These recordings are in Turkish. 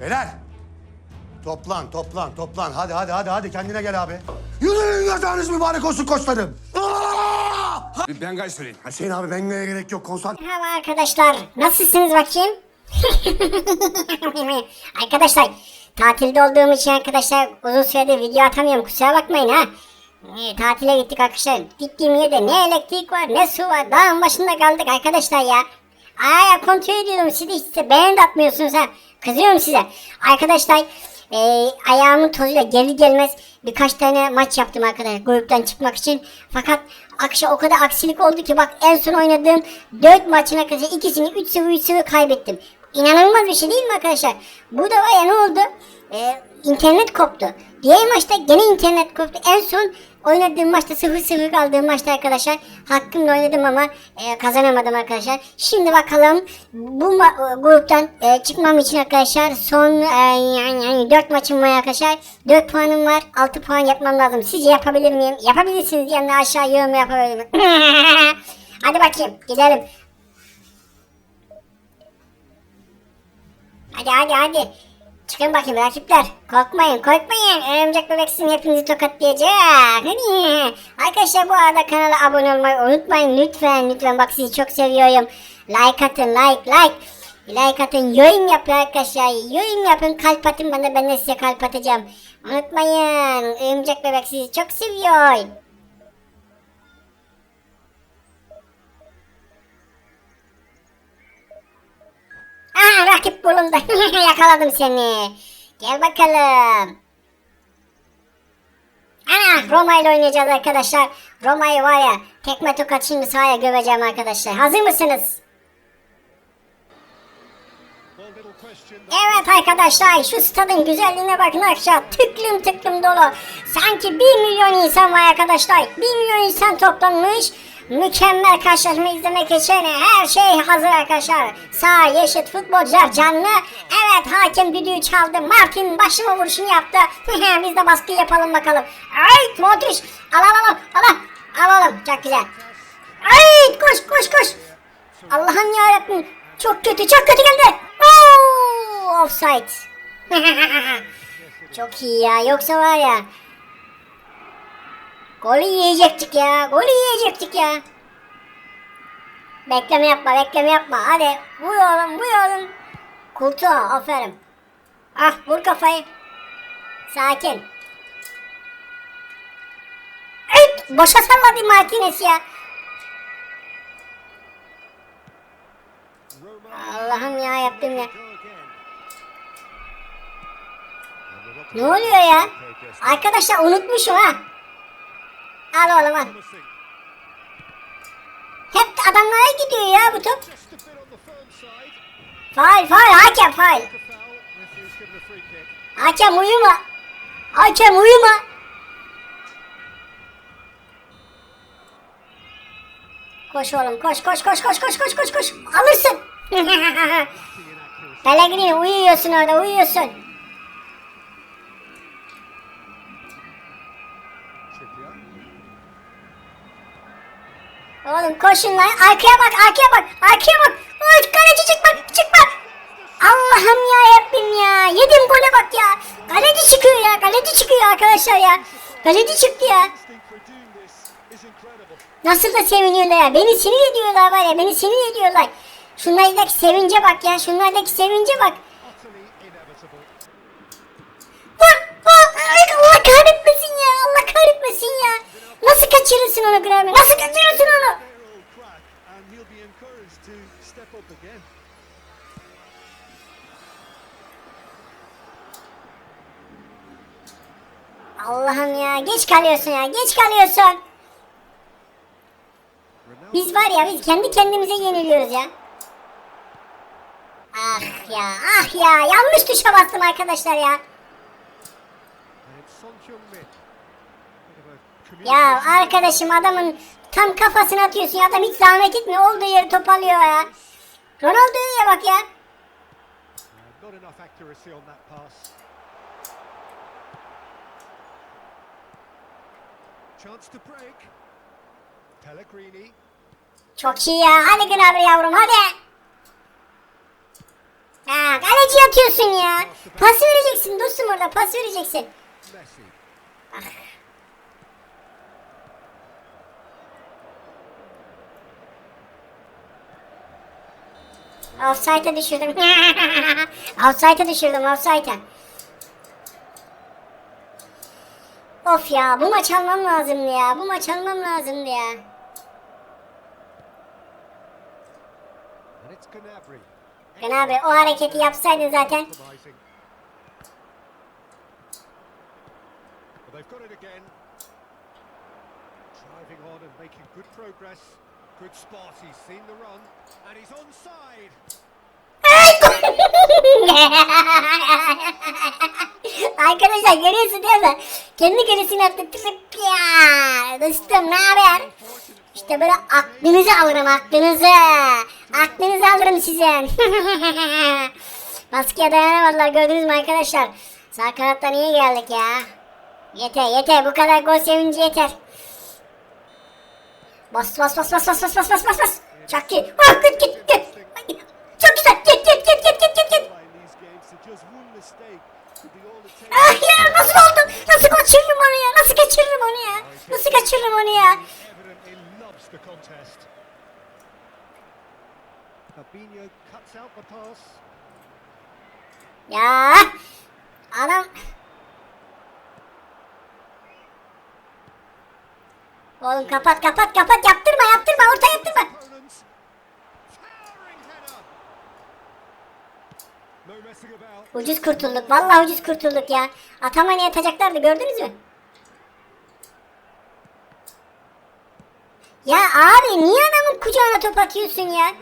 Beyler. Toplan, toplan, toplan. Hadi, hadi, hadi, hadi. Kendine gel abi. Yürüyün yazarınız mübarek olsun koçlarım. Aa! Bir Bengay söyleyin. Hüseyin abi bengaya gerek yok. Konsantre. Merhaba arkadaşlar. Nasılsınız bakayım? arkadaşlar tatilde olduğum için arkadaşlar uzun süredir video atamıyorum. Kusura bakmayın ha. Ee, tatile gittik arkadaşlar. Gittiğim yerde ne elektrik var ne su var. Dağın başında kaldık arkadaşlar ya. Aya kontrol ediyorum siz de işte beğen de atmıyorsunuz ha. Kızıyorum size. Arkadaşlar e, ayağımın tozuyla gelir gelmez birkaç tane maç yaptım arkadaşlar gruptan çıkmak için. Fakat akşam o kadar aksilik oldu ki bak en son oynadığım 4 maçın arkadaşlar ikisini 3-0 3-0 kaybettim. İnanılmaz bir şey değil mi arkadaşlar? Burada var ya ne oldu? Ee, internet koptu. Diğer maçta gene internet koptu. En son oynadığım maçta 0-0 kaldığım maçta arkadaşlar hakkımla oynadım ama e, kazanamadım arkadaşlar. Şimdi bakalım bu gruptan e, çıkmam için arkadaşlar son e, yani, yani 4 maçım var arkadaşlar. 4 puanım var. 6 puan yapmam lazım. Sizce yapabilir miyim? Yapabilirsiniz diyenler aşağı yorum yapabilirim. Hadi bakayım gidelim. Hadi hadi hadi. Çıkın bakayım rakipler. Korkmayın korkmayın. Örümcek bebek sizin hepinizi tokatlayacak. Hadi. Arkadaşlar bu arada kanala abone olmayı unutmayın. Lütfen lütfen bak sizi çok seviyorum. Like atın like like. Like atın yorum yapın arkadaşlar. Yorum yapın kalp atın bana ben de size kalp atacağım. Unutmayın. Örümcek bebek sizi çok seviyor. Aa rakip bulundu. Yakaladım seni. Gel bakalım. Ana Roma ile oynayacağız arkadaşlar. Roma'yı var ya tekme tokat şimdi sahaya göveceğim arkadaşlar. Hazır mısınız? Evet arkadaşlar şu stadın güzelliğine bakın arkadaşlar. Tıklım tıklım dolu. Sanki 1 milyon insan var arkadaşlar. 1 milyon insan toplanmış. Mükemmel karşılaşma izlemek için her şey hazır arkadaşlar. Sağ yeşil futbolcular canlı. Evet hakem düdüğü çaldı. Martin başıma vuruşunu yaptı. Biz de baskı yapalım bakalım. Ay Modric. Al al al al. Al alalım çok güzel. Ay koş koş koş. Allah'ım yarabbim. Çok kötü çok kötü geldi. Oo, offside. çok iyi ya yoksa var ya. Golü yiyecektik ya. Golü yiyecektik ya. Bekleme yapma bekleme yapma. Hadi vur oğlum vur oğlum. Kultu aferin. Ah vur kafayı. Sakin. Evet boşa salladı Martinez ya. Allah'ım ya yaptım ya. Ne oluyor ya? Arkadaşlar unutmuşum ha. Al oğlum al. Hep adamlara gidiyor ya bu top. Faal faal hakem faal. Hakem uyuma. Hakem uyuma. Koş oğlum koş koş koş koş koş koş koş koş. Alırsın. Pellegrini uyuyorsun orada uyuyorsun. Oğlum koşun lan. Arkaya bak, arkaya bak, arkaya bak. Ay, kaleci çıkma, çıkma. Allah'ım ya Rabbim ya. Yedim gole bak ya. Kaleci çıkıyor ya, kaleci çıkıyor arkadaşlar ya. Kaleci çıktı ya. Nasıl da seviniyorlar ya. Beni sinir ediyorlar var ya, beni sinir ediyorlar. Şunlardaki sevince bak ya, şunlardaki sevince bak. Allah kahretmesin ya, Allah kahretmesin ya. Nasıl kaçırırsın onu Grammy? Nasıl kaçırırsın onu? and he'll be encouraged to step up again. Allah'ım ya geç kalıyorsun ya geç kalıyorsun. Biz var ya biz kendi kendimize yeniliyoruz ya. Ah ya ah ya yanlış tuşa bastım arkadaşlar ya. Ya arkadaşım adamın tam kafasına atıyorsun ya adam hiç zahmet etmiyor olduğu yeri toparlıyor ya. Ronaldo'ya bak ya. Çok iyi ya hadi Gnabry yavrum hadi. Ha kaleci atıyorsun ya. Pas vereceksin dostum orada pas vereceksin. Offside'a düşürdüm. offside'a düşürdüm offside'a. Of ya bu maç almam lazımdı ya. Bu maç almam lazımdı ya. Gnabry. O hareketi yapsaydın zaten. They've got it again. Driving on and making good progress. Good spot. He's seen the run. And he's onside. Arkadaşlar görüyorsun değil mi? Kendi kalesine attı. Trip ya. Dostum ne haber? İşte böyle aklınızı alırım aklınızı. Aklınızı alırım sizin. Maskeye dayanamadılar gördünüz mü arkadaşlar? Sağ kanattan iyi geldik ya. Yeter yeter bu kadar gol sevinci yeter. Bas bas bas bas bas bas bas bas bas bas. Çok iyi. Ah, git git git. Çok güzel. Git git git git git git git. Ah ya nasıl oldu? Nasıl kaçırırım onu ya? Nasıl kaçırırım onu ya? Nasıl kaçırırım onu ya? Evidently loves the contest. Fabinho cuts out the pass. Ya adam Oğlum kapat kapat kapat yaptırma yaptırma orta yaptırma. Ucuz kurtulduk vallahi ucuz kurtulduk ya. Atamanı atacaklardı gördünüz mü? Ya abi niye adamın kucağına top atıyorsun ya?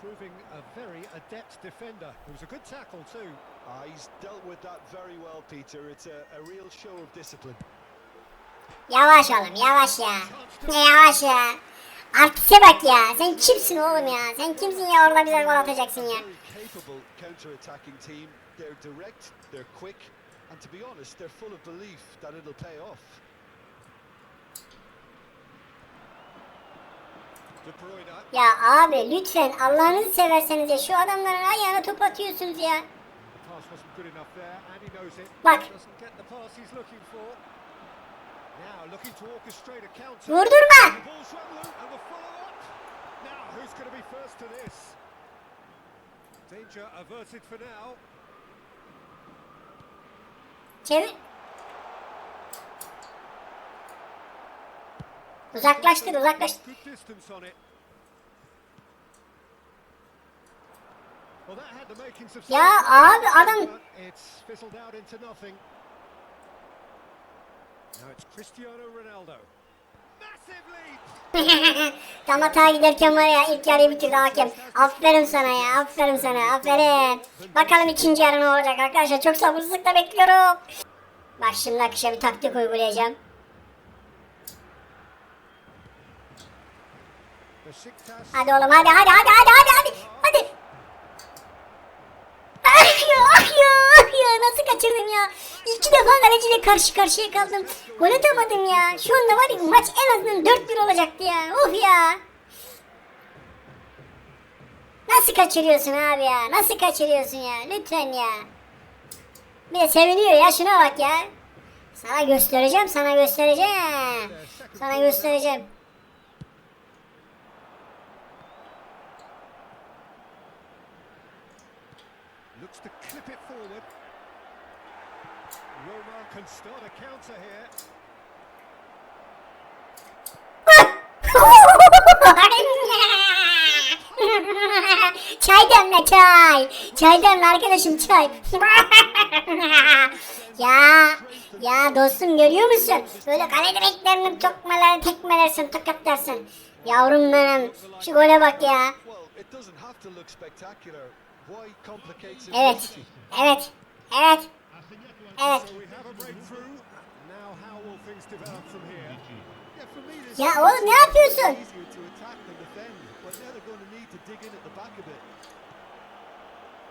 Proving a very adept defender. It was a good tackle too. Ah, he's dealt with that very well, Peter. It's a, a real show of discipline. Yavaş oğlum yavaş ya. Ne yavaş ya. Artiste bak ya. Sen kimsin oğlum ya? Sen kimsin ya orada bize gol atacaksın ya? Very capable counter-attacking team. They're direct, they're quick, and to be honest, they're full of belief that it'll pay off. Ya abi lütfen Allah'ınızı severseniz ya şu adamların ayağına top atıyorsunuz ya. Bak. Vurdurma. Çevir. İt's Cristiano Ronaldo. Massive lead. tam hata giderken var ya ilk yarıyı bitirdi hakem. Aferin sana ya aferin sana aferin. Bakalım ikinci yarı ne olacak arkadaşlar çok sabırsızlıkla bekliyorum. Bak şimdi akışa bir taktik uygulayacağım. Hadi oğlum hadi hadi hadi hadi hadi hadi. Hadi. Ah ya ah ya ah ya nasıl kaçırdım ya. İki defa kaleciyle karşı karşıya kaldım. Gol atamadım ya. Şu anda var ya maç en azından 4-1 olacaktı ya. Of ya. Nasıl kaçırıyorsun abi ya? Nasıl kaçırıyorsun ya? Lütfen ya. Bir de seviniyor ya şuna bak ya. Sana göstereceğim sana göstereceğim. Sana göstereceğim. Looks to clip it forward. Roma can start a counter here. çay demle çay. Çay demle arkadaşım çay. ya ya dostum görüyor musun? Böyle kale direklerini tokmalar, tekmelersin, tokatlarsın. Yavrum benim. Şu gole bak ya. Evet. Evet. Evet. Evet. Ya oğlum ne yapıyorsun?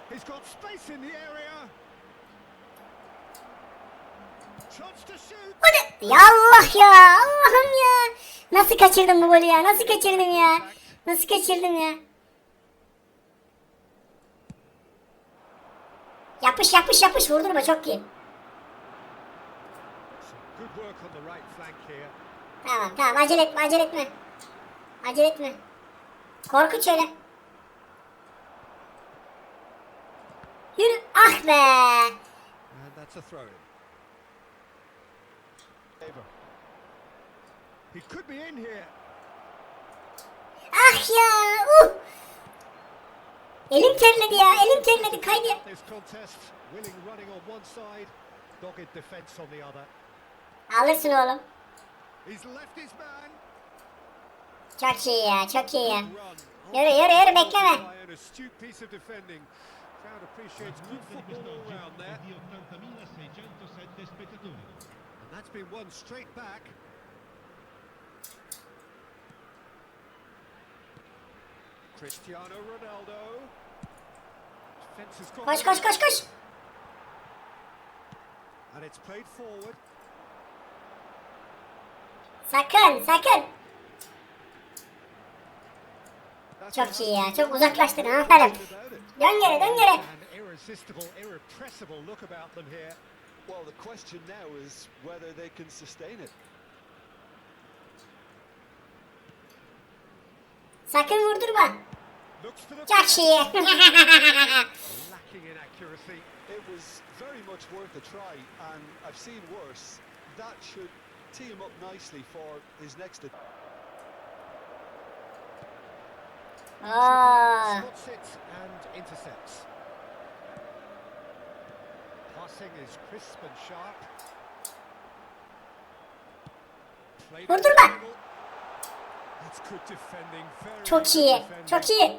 He's got space in the area. O Ya Allah ya Allah'ım ya. Nasıl kaçırdım bu golü ya? Nasıl kaçırdım ya? Nasıl kaçırdım ya? Yapış yapış yapış vurdurma çok iyi. Tamam tamam acele etme acele etme. Acele etme. Korkunç öyle. Yürü. Ah be. Ah ya. Uh. Elim terledi ya. Elim terledi. Kaydı. Alırsın oğlum. Çok iyi ya. Çok iyi ya. Yürü yürü yürü bekleme. And it's played forward. Sakın sakın. Çok iyi ya. Çok uzaklaştın. Aferin. Dön geri dön geri. Well, the question now is whether they can sustain it. Sakın vurdurma. Looks for the Çok iyi. lacking in accuracy. It was very much worth a try, and I've seen worse. That should tee him up nicely for his next attempt. Oo. Spots it and intercepts. Passing is crisp and sharp. Played at Vurdurma. the angle. That's good defending. Very Çok iyi. Çok iyi.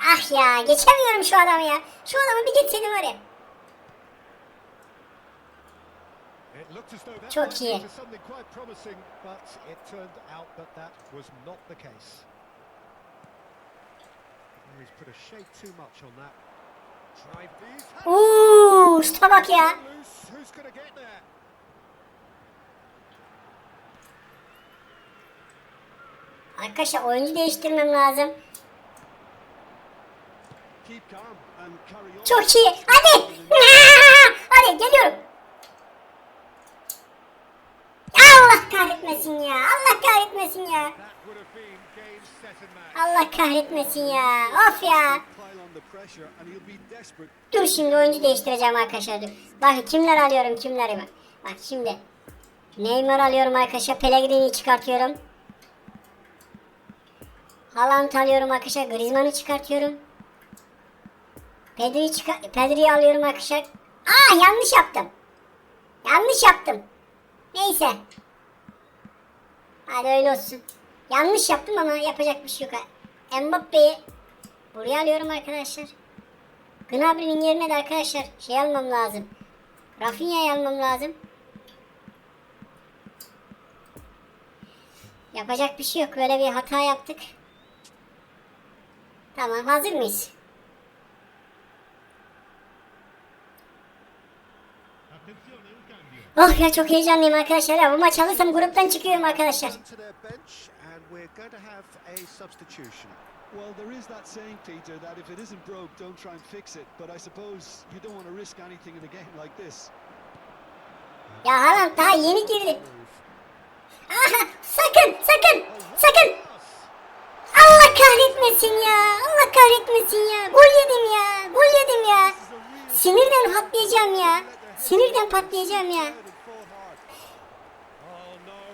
Ah ya geçemiyorum şu adamı ya. Şu adamı bir geçseydim var ya. Drive these. Uuu şuta bak ya. Arkadaşlar oyuncu değiştirmem lazım. Çok iyi. Hadi. Hadi geliyorum. Allah kahretmesin ya. Allah kahretmesin ya. Allah kahretmesin ya. Of ya. Dur şimdi oyuncu değiştireceğim arkadaşlar. Dur. Bak kimler alıyorum kimleri bak. Bak şimdi. Neymar alıyorum arkadaşlar. Pellegrini'yi çıkartıyorum. Haaland alıyorum arkadaşlar. Griezmann'ı çıkartıyorum. Pedri'yi çıkar Pedri'yi alıyorum arkadaşlar. Aa yanlış yaptım. Yanlış yaptım. Neyse. Hadi öyle olsun. Yanlış yaptım ama yapacak bir şey yok. Mbappe'yi buraya alıyorum arkadaşlar. Gnabry'nin yerine de arkadaşlar şey almam lazım. Rafinha'yı almam lazım. Yapacak bir şey yok. Böyle bir hata yaptık. Tamam hazır mıyız? Oh ya çok heyecanlıyım arkadaşlar. Ya, bu maç alırsam gruptan çıkıyorum arkadaşlar. Well, there is that saying, Peter, that if it isn't broke, don't try and fix it. But I suppose you don't want to risk anything in a game like this. Ya Haaland daha yeni girdi. Aha sakın sakın sakın. Allah kahretmesin ya. Allah kahretmesin ya. Gol yedim ya. Gol yedim ya. Sinirden patlayacağım ya. Sinirden patlayacağım ya.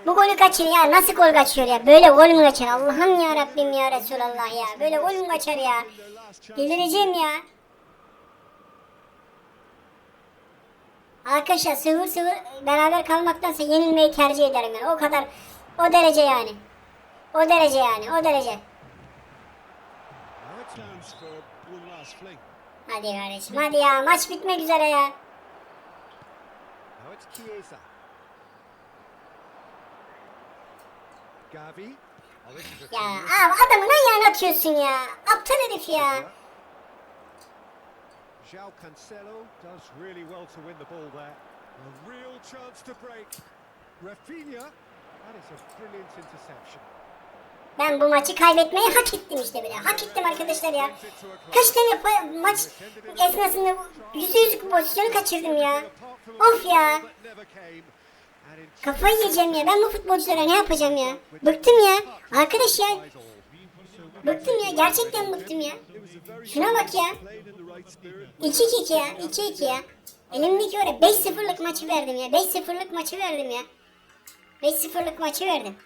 Bu golü kaçır ya. Nasıl gol kaçıyor ya? Böyle gol mü kaçar? Allah'ım ya Rabbim ya Resulallah ya. Böyle gol mü kaçar ya? Delireceğim ya. Arkadaşlar sıfır sıfır beraber kalmaktansa yenilmeyi tercih ederim yani. O kadar o derece yani. O derece yani. O derece. Hadi kardeşim hadi ya. Maç bitmek üzere ya. Now it's Chiesa. Gavi. Oh, this is a Ya abi adamın ayağına atıyorsun ya. Aptal herif ya. João Cancelo does really well to win the ball there. A real chance to break. Rafinha, that is a brilliant interception. Ben bu maçı kaybetmeyi hak ettim işte bile. Hak ettim arkadaşlar ya. Kaç tane maç esnasında yüzde yüz pozisyonu kaçırdım ya. Of ya. Kafayı yiyeceğim ya. Ben bu futbolculara ne yapacağım ya? Bıktım ya. Arkadaş ya. Bıktım ya. Gerçekten bıktım ya. Şuna bak ya. Played in the right spirit. 2-2 ya. 2-2 ya. Elimdeki ya 5-0'lık maçı verdim ya. 5-0'lık maçı verdim ya. 5-0'lık maçı verdim.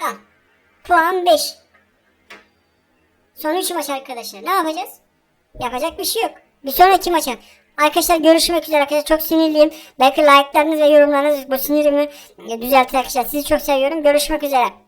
Al. Puan 5. Son 3 maç arkadaşlar. Ne yapacağız? Yapacak bir şey yok. Bir sonraki maça. Arkadaşlar görüşmek üzere arkadaşlar. Çok sinirliyim. Belki like'larınız ve yorumlarınız bu sinirimi düzeltir arkadaşlar. Sizi çok seviyorum. Görüşmek üzere.